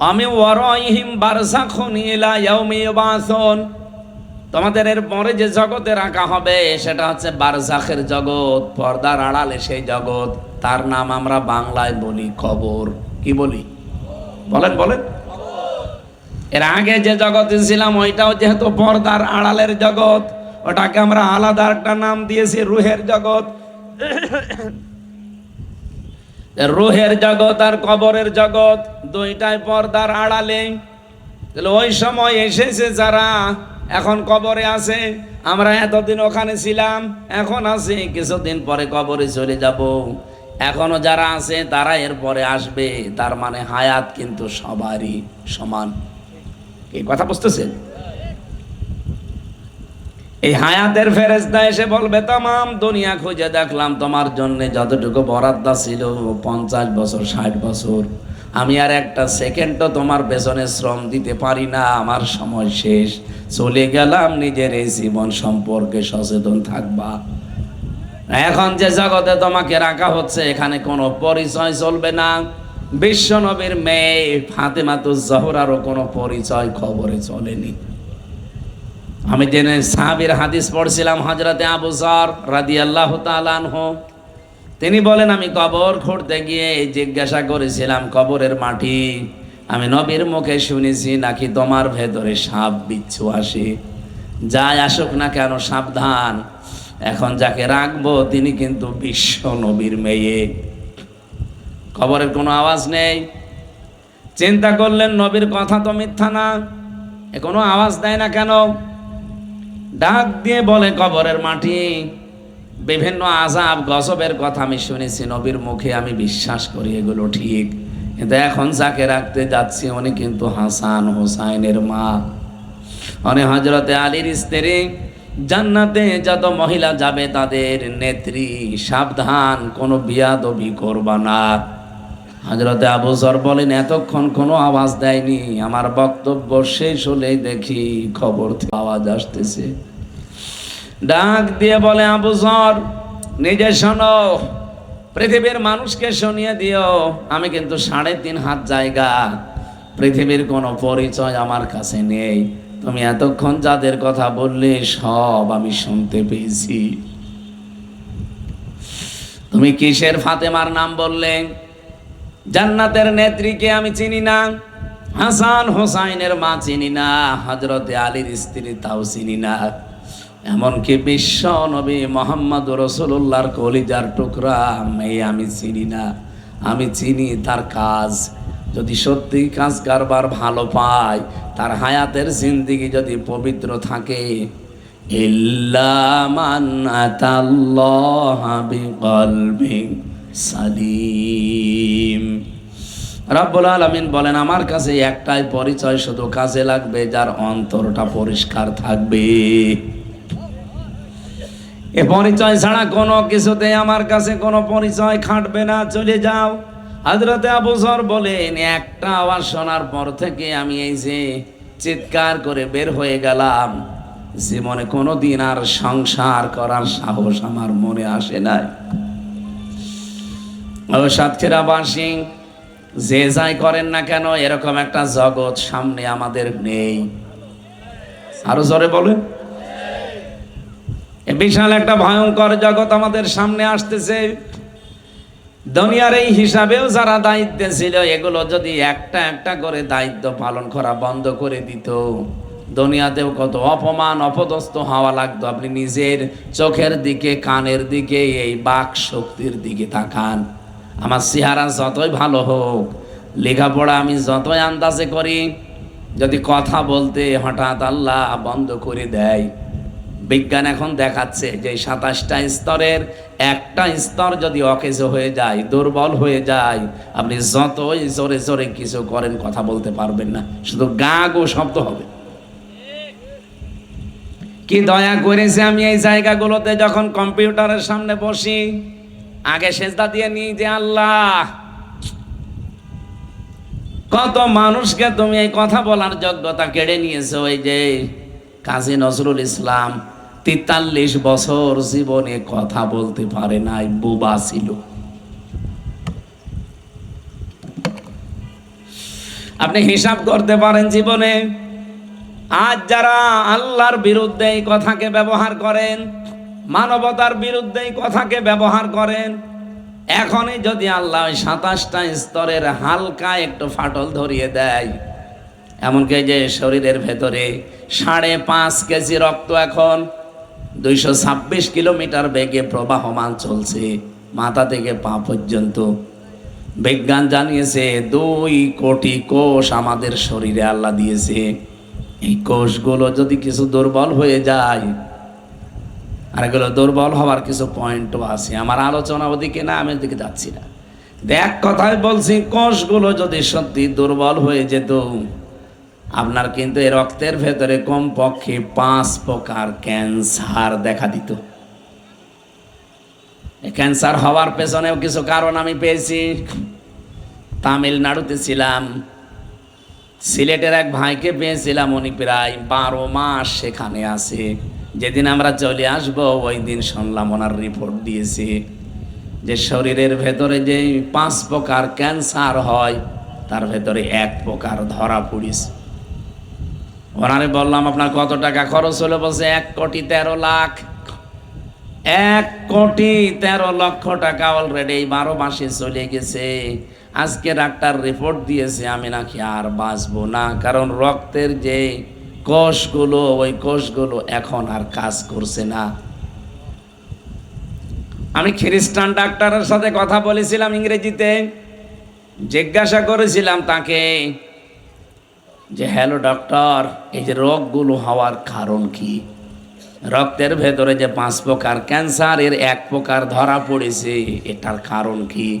আমি ওয়ারাইহিম বারজাখুন ইলা ইয়াউমি ইউবাসুন। তোমাদের এর পরে যে জগতে রাখা হবে, সেটা হচ্ছে বারজাখের জগৎ, পর্দার আড়ালে সেই জগৎ। তার নাম আমরা বাংলায় বলি কবর। কি বলি? বলেন বলেন। এর আগে যে জগতে ছিলাম, ওইটাও যেহেতু পর্দার আড়ালের জগৎ, ওটাকে আমরা আলাদা একটা নাম দিয়েছি, রুহের জগৎ। রুহের জগৎ আর কবরের জগৎ, দুইটাই পর্দার আড়ালে। তাহলে ওই সময় এসেছে যারা এখন কবরে আছে, আমরা এতদিন ওখানে ছিলাম, এখন আছি, কিছুদিন পরে কবরে চলে যাব। এখনও যারা আছে, তারা এরপরে আসবে, তার মানে হায়াত কিন্তু সবারই সমান। এই কথা বুঝতেছেন? এই হায়াতের ফেরেস্তা এসে বলবে তাম দুনিয়া খুঁজে দেখলাম, তোমার জন্য যতটুকু বরাদ্দ ছিল, পঞ্চাশ বছর, ষাট বছর। আমি আর একটা সেকেন্ডও তোমার পেছনে শ্রম দিতে পারি না, আমার সময় শেষ। চলে গেলাম নিজের এই জীবন সম্পর্কে সচেতন থাকবা। এখন যে জগতে তোমাকে রাখা হচ্ছে, এখানে কোনো পরিচয় চলবে না। বিশ্ব নবীর মেয়ে ফাতেমাতুজ জহরারও কোনো পরিচয় খবরে চলেনি। আমি জেনে সাহাবির হাদিস পড়ছিলাম হজরতে আবু সর রাদি আল্লাহ তালানহ তিনি বলেন, আমি কবর খুঁড়তে গিয়ে জিজ্ঞাসা করেছিলাম, কবরের মাটি আমি নবীর মুখে শুনেছি নাকি তোমার ভেতরে সাপ বিচ্ছু আসে? যাই আসুক না কেন, সাবধান। এখন যাকে রাখব তিনি কিন্তু বিশ্ব নবীর মেয়ে। কবরের কোনো আওয়াজ নেই। চিন্তা করলেন, নবীর কথা তো মিথ্যা না। এ কোনো আওয়াজ দেয় না কেন? ডাক দিয়ে বলে কবরের মাটি। বিভিন্ন আজাব গজবের কথা আমি শুনেছি, নবীর মুখে আমি বিশ্বাস করি এগুলো ঠিক। কিন্তু এখন যাকে রাখতে যাচ্ছি, উনি কিন্তু হাসান হোসাইনের মা। উনি হজরতে আলীর স্ত্রী। জান্নাতে যত মহিলা যাবে, তাদের নেত্রী সাবধান, কোনো বিয়াদবি করবা না। হজরতে আবু জর বলেন, এতক্ষণ কোনো আওয়াজ দেয়নি, আমার বক্তব্য শেষ হলেই দেখি খবর আওয়াজ আসতেছে। ডাক দিয়ে বলে, আবু জর, নিজে শোনো, পৃথিবীর মানুষকে শুনিয়ে দিও, আমি কিন্তু সাড়ে তিন হাত জায়গা। পৃথিবীর কোনো পরিচয় আমার কাছে নেই। তুমি এতক্ষণ যাদের কথা বললে, সব আমি শুনতে পেয়েছি। তুমি কিসের ফাতেমার নাম বললে? জান্নাতের নেত্রীকে আমি চিনি না, হাসান হোসাইনের মা চিনি না হজরতে আলীর স্ত্রী তাও চিনি না। এমনকি বিশ্ব নবী মোহাম্মদ রসুল্লাহর কলিজার টুকরা, মেয়ে আমি চিনি না। আমি চিনি তার কাজ। যদি সত্যি কাজ কারবার ভালো পায়, তার হায়াতের জিন্দিগি যদি পবিত্র থাকে সালিম। আলামিন বলেন, আমার কাছে একটাই পরিচয়, শুধু কাজে লাগবে যার অন্তরটা পরিষ্কার থাকবে। এ পরিচয় ছাড়া কোনো কিছুতে আমার কাছে কোনো পরিচয় খাটবে না, চলে যাও। হাজরতে আবুসর বলেন, একটা আওয়াজ শোনার পর থেকে আমি এই যে চিৎকার করে বের হয়ে গেলাম, জীবনে কোনো দিন আর সংসার করার সাহস আমার মনে আসে নাই। সাতক্ষীরাবাসী যে যাই করেন না কেন, এরকম একটা জগৎ সামনে আমাদের নেই। আরও জোরে বলেন। বিশাল একটা ভয়ঙ্কর জগৎ আমাদের সামনে আসতেছে। দুনিয়ার এই হিসাবেও যারা দায়িত্বে ছিল, এগুলো যদি একটা একটা করে দায়িত্ব পালন করা বন্ধ করে দিত, দুনিয়াতেও কত অপমান, অপদস্থ হওয়া লাগতো। আপনি নিজের চোখের দিকে, কানের দিকে, এই বাক শক্তির দিকে তাকান। আমার চেহারা যতই ভালো হোক, লেখাপড়া আমি যতই আন্দাজে করি, যদি কথা বলতে হঠাৎ আল্লাহ বন্ধ করে দেয় বিজ্ঞান এখন দেখাচ্ছে যে সাতাশটা স্তরের একটা স্তর যদি অকেজ হয়ে যায়, দুর্বল হয়ে যায়, আপনি যতই জোরে জোরে কিছু করেন, কথা বলতে পারবেন না। শুধু গা গো শব্দ হবে। কি দয়া করেছে আমি এই জায়গাগুলোতে যখন কম্পিউটারের সামনে বসি, আগে সেজদা দিয়ে নিই যে আল্লাহ, কত মানুষকে তুমি এই কথা বলার যোগ্যতা কেড়ে নিয়েছো। ওই যে কাজী নজরুল ইসলাম তেতাল্লিশ বছর জীবনে কথা বলতে পারে নাই, বোবা ছিল। আপনি হিসাব করতে পারেন জীবনে, আজ যারা আল্লাহর বিরুদ্ধে এই কথাকে ব্যবহার করেন, মানবতার বিরুদ্ধে এই কথাকে ব্যবহার করেন, এখনই যদি আল্লাহ সাতাশটা স্তরের হালকা একটু ফাটল ধরিয়ে দেয়, এমনকি যে শরীরের ভেতরে সাড়ে পাঁচ কেজি রক্ত এখন দুইশো ছাব্বিশ কিলোমিটার বেগে প্রবাহমান চলছে। মাথা থেকে পা পর্যন্ত। বিজ্ঞান জানিয়েছে, দুই কোটি কোষ আমাদের শরীরে আল্লাহ দিয়েছে। এই কোষগুলো যদি কিছু দুর্বল হয়ে যায়, আর এগুলো দুর্বল হওয়ার কিছু পয়েন্টও আছে। আমার আলোচনা ওদিকে না, আমি ওদিকে যাচ্ছি না। দেখ কথায় বলছি, কোষগুলো যদি সত্যি দুর্বল হয়ে যেত আপনার কিন্তু এই রক্তের ভেতরে কমপক্ষে পাঁচ প্রকার ক্যান্সার দেখা দিত। ক্যান্সার হওয়ার পেছনেও কিছু কারণ আমি পেয়েছি। তামিলনাড়ুতে ছিলাম। সিলেটের এক ভাইকে পেয়েছিলাম, উনি প্রায় বারো মাস সেখানে আছে। যেদিন আমরা চলে আসব, ওই দিন শুনলাম ওনার রিপোর্ট দিয়েছে যে শরীরের ভেতরে যে পাঁচ প্রকার ক্যান্সার হয়, তার ভেতরে এক প্রকার ধরা পড়িছে। ওনারে বললাম, আপনার কত টাকা খরচ হলো? বলছে, এক কোটি তেরো লাখ। এক কোটি তেরো লক্ষ টাকা অলরেডি এই বারো মাসে চলে গেছে। আজকে ডাক্তার রিপোর্ট দিয়েছে, আমি নাকি আর বাঁচবো না। কারণ রক্তের যে কোষগুলো, ওই কোষগুলো এখন আর কাজ করছে না। আমি খ্রিস্টান ডাক্তারের সাথে কথা বলেছিলাম ইংরেজিতে। জিজ্ঞাসা করেছিলাম তাকে যে, হ্যালো ডক্টর এই যে রোগগুলো হওয়ার কারণ কি? রক্তের ভেতরে যে পাঁচ প্রকার ক্যান্সার, এর এক প্রকার ধরা পড়েছে, এটার কারণ কি?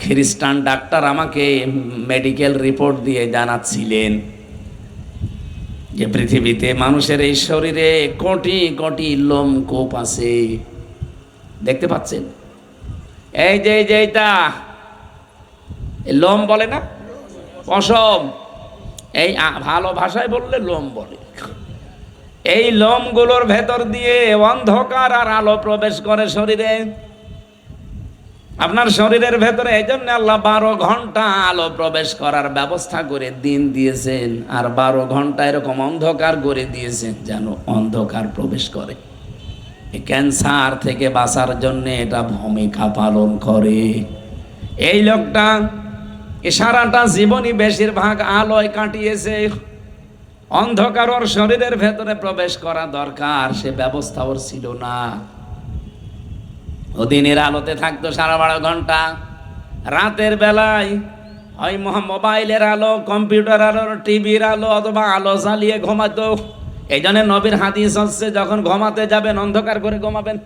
খ্রিস্টান ডাক্তার আমাকে মেডিকেল রিপোর্ট দিয়ে জানাচ্ছিলেন যে, পৃথিবীতে মানুষের এই শরীরে কোটি কোটি লোম কোপ আছে। দেখতে পাচ্ছেন? এই যে এই যে লোম বলে না? পশম। এই ভালো ভাষায় বললে লোম বলে। এই লোমগুলোর ভেতর দিয়ে অন্ধকার আর আলো প্রবেশ করে শরীরে। আপনার শরীরের ভেতরে এই জন্য আল্লাহ বারো ঘণ্টা আলো প্রবেশ করার ব্যবস্থা করে দিন দিয়েছেন। আর বারো ঘণ্টা এরকম অন্ধকার করে দিয়েছেন যেন অন্ধকার প্রবেশ করে। ক্যান্সার থেকে বাঁচার জন্য এটা ভূমিকা পালন করে। এই লোকটা এ সারাটা জীবনই বেশিরভাগ আলোয় কাটিয়েছে। অন্ধকার ওর শরীরের ভেতরে প্রবেশ করা দরকার, সে ব্যবস্থা ওর ছিল না। ও দিনের আলোতে থাকতো সারা বারো ঘণ্টা। রাতের বেলায় মহা- মোবাইলের আলো, কম্পিউটার আলো, টিভির আলো অথবা আলো জ্বালিয়ে ঘুমাতো। এই জন্য নবীর হাদিস হচ্ছে, যখন ঘুমাতে যাবেন, অন্ধকার করে ঘুমাবেন।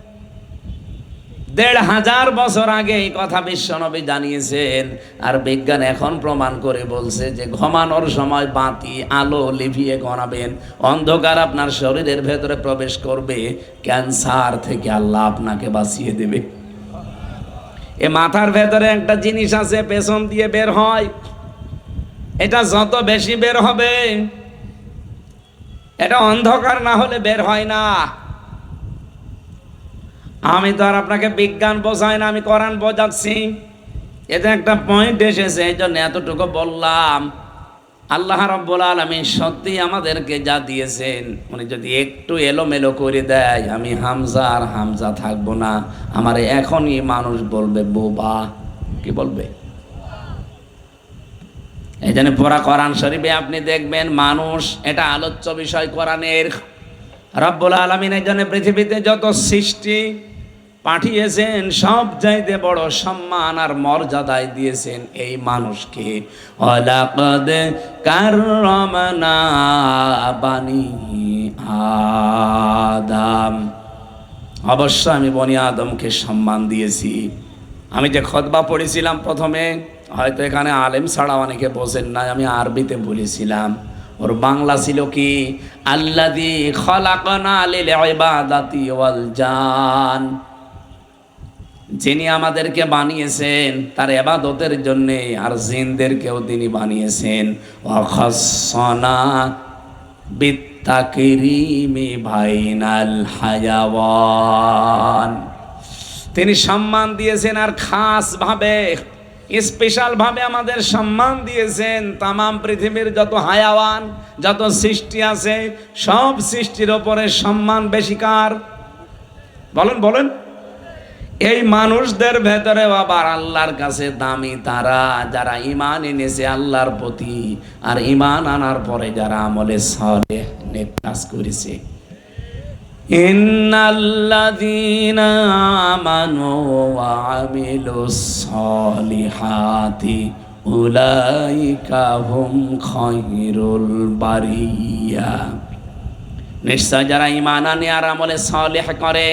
দেড় হাজার বছর আগে এই কথা বিশ্বনবী জানিয়েছেন, আর বিজ্ঞান এখন প্রমাণ করে বলছে যে ঘুমানোর সময় বাতি, আলো লিভিয়ে ঘনাবেন অন্ধকার আপনার শরীরের ভেতরে প্রবেশ করবে, ক্যান্সার থেকে আল্লাহ আপনাকে বাঁচিয়ে দেবে। এ মাথার ভেতরে একটা জিনিস আছে, পেছন দিয়ে বের হয়, এটা যত বেশি বের হবে, এটা অন্ধকার না হলে বের হয় না। আমি তো আর আপনাকে বিজ্ঞান বোঝাই না, আমি কোরআন বোঝাচ্ছি। এতে একটা পয়েন্ট এসেছে, এই জন্য এতটুকু বললাম। আল্লাহ রব্বুল আলমী সত্যি আমাদেরকে যা দিয়েছেন, উনি যদি একটু এলোমেলো করে দেয়, আমি হামজা আর হামজা থাকব না। আমার এখনই মানুষ বলবে, বোবা, কি বলবে? এই জন্য পড়া কোরআন শরীফে আপনি দেখবেন, মানুষ এটা আলোচ্য বিষয় কোরআনের। রব্বুল আলমিন এই জন্য পৃথিবীতে যত সৃষ্টি পাঠিয়েছেন, সব চাইতে বড় সম্মান আর মর্যাদায় দিয়েছেন এই মানুষকে। অলাকদ কাররমনা বানি আদম। অবশ্য আমি বনি আদমকে সম্মান দিয়েছি। আমি যে খতবা পড়েছিলাম প্রথমে, হয়তো এখানে আলেম ছাড়া অনেকে বোঝেন না আমি আরবিতে বলেছিলাম। ওর বাংলা ছিল কি? আল্লাদি খলাকনা লিল ওয়াল জান। যিনি আমাদেরকে বানিয়েছেন, তার এবাদতের জন্যে আর জিনদেরকেও তিনি বানিয়েছেন। অখসনা বিত্তাকিরিমি ভাইনাল হায়াওয়ান। তিনি সম্মান দিয়েছেন আর খাস ভাবে স্পেশাল ভাবে আমাদের সম্মান দিয়েছেন। তামাম পৃথিবীর যত হায়াওয়ান, যত সৃষ্টি আছে, সব সৃষ্টির ওপরে সম্মান বেশি কার বলেন বলেন। এই মানুষদের ভেতরে আবার আল্লাহর কাছে দামি তারা, যারা ইমান এনেছে আল্লাহর প্রতি আর ইমান আনার পরে যারা আমলে সলে নেক করেছে। নিশ্চয় যারা ইমান আনে আর আমলে সলেহ করে